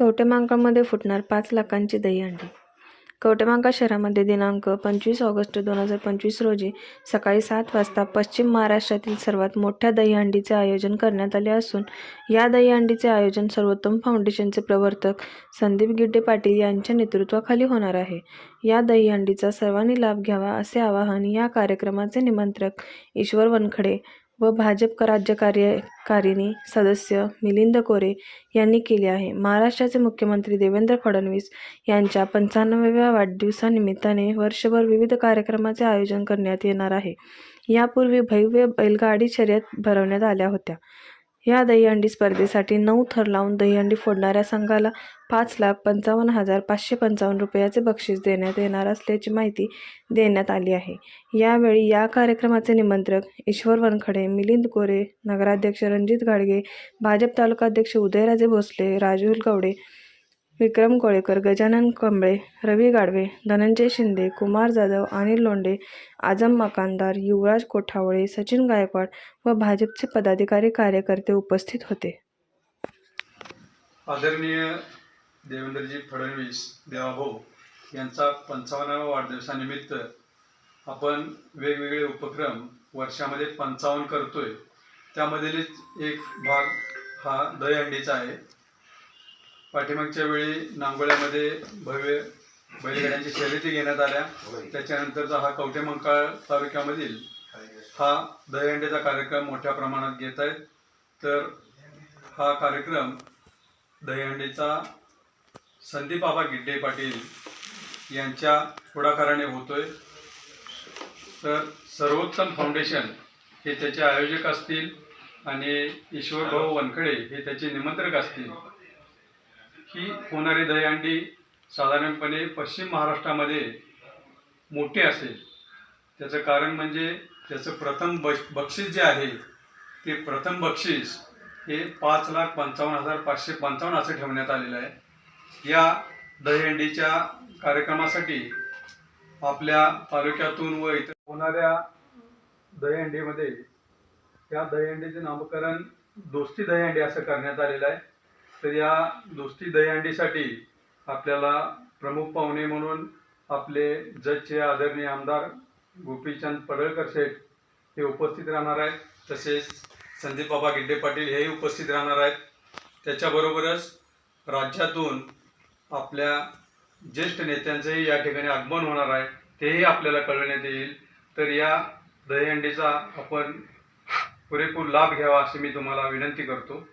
कवटेमांकामध्ये फुटणार पाच लाखांची दहीहंडी. कवटेमांका शहरामध्ये दिनांक पंचवीस ऑगस्ट दोन हजार पंचवीस रोजी सकाळी सात वाजता पश्चिम महाराष्ट्रातील सर्वात मोठ्या दहीहंडीचे आयोजन करण्यात आले असून या दहीहंडीचे आयोजन सर्वोत्तम फाउंडेशनचे प्रवर्तक संदीप गिड्डे पाटील यांच्या नेतृत्वाखाली होणार आहे. या दहीहंडीचा सर्वांनी लाभ घ्यावा असे आवाहन या कार्यक्रमाचे निमंत्रक ईश्वर वनखडे व भाजप राज्य कार्यकारिणी सदस्य मिलिंद कोरे यांनी केले आहे. महाराष्ट्राचे मुख्यमंत्री देवेंद्र फडणवीस यांच्या पंचाण्णव्या वाढदिवसानिमित्ताने वर्षभर विविध कार्यक्रमाचे आयोजन करण्यात येणार आहे. यापूर्वी भव्य बैलगाडी शर्यत भरवण्यात आल्या होत्या. या दहीहंडी स्पर्धेसाठी नऊ थर लावून दहीहंडी फोडणाऱ्या संघाला पाच लाख पंचावन्न हजार पाचशे पंचावन्न रुपयाचे बक्षीस देण्यात येणार असल्याची माहिती देण्यात आली आहे. यावेळी या कार्यक्रमाचे निमंत्रक ईश्वर वनखडे मिलिंद कोरे नगराध्यक्ष रणजित गाडगे भाजप तालुकाध्यक्ष उदयराजे भोसले राजूल गवडे विक्रम कोळेकर गजानन कंबळे रवी गाडवे धनंजय शिंदे कुमार जाधव अनिल लोंढे आजम मकानदार युवराज कोठावळे सचिन गायकवाड व भाजपचे पदाधिकारी कार्यकर्ते उपस्थित होते. आदरणीय देवेंद्रजी फडणवीस देवाभाऊ यांचा पंचावन्नाव्या वाढदिवसानिमित्त आपण वेगवेगळे उपक्रम वर्षामध्ये पंचावन्न करतोय. त्यामधीलच एक भाग हा दहीहंडीचा आहे. पाठीमागच्या वेळी नांगोळ्यामध्ये भव्य बैलगाड्यांची शर्यती घेण्यात आल्या. त्याच्यानंतरचा हा कवठेमंकाळ तालुक्यामधील हा दहीहंडीचा कार्यक्रम मोठ्या प्रमाणात घेत आहेत. तर हा कार्यक्रम दहीहंडीचा संदीप आबा गिड्डे पाटील यांच्या पुढाकाराने होतोय. तर सर्वोत्तम फाउंडेशन हे त्याचे आयोजक असतील आणि ईश्वरभाऊ वनखडे हे त्याचे निमंत्रक असतील. ही होणारी दहीहंडी साधारणपणे पश्चिम महाराष्ट्रामध्ये मोठी असेल. त्याचं कारण म्हणजे त्याचं प्रथम बश बक्षीस जे आहे ते प्रथम बक्षीस हे पाच लाख पंचावन्न हजार पाचशे पंचावन्न असं ठेवण्यात आलेलं आहे. या दहीहंडीच्या कार्यक्रमासाठी आपल्या तालुक्यातून व इतर होणाऱ्या दहीहंडीमध्ये त्या दहीहंडीचे नामकरण दोस्ती दहीहंडी असं करण्यात आलेलं आहे. तर या दोस्ती दहीहंडीसाठी आपल्याला प्रमुख पाहुणे म्हणून आपले जजचे आदरणीय आमदार गोपीचंद पडळकर शेठ हे उपस्थित राहणार आहेत. तसेच संदीप बाबा गिड्डे पाटील हेही उपस्थित राहणार आहेत. त्याच्याबरोबरच राज्यातून आपल्या ज्येष्ठ नेत्यांचंही या ठिकाणी आगमन होणार आहे. तेही आपल्याला कळवण्यात येईल. तर या दहीहंडीचा आपण पुरेपूर लाभ घ्यावा अशी मी तुम्हाला विनंती करतो.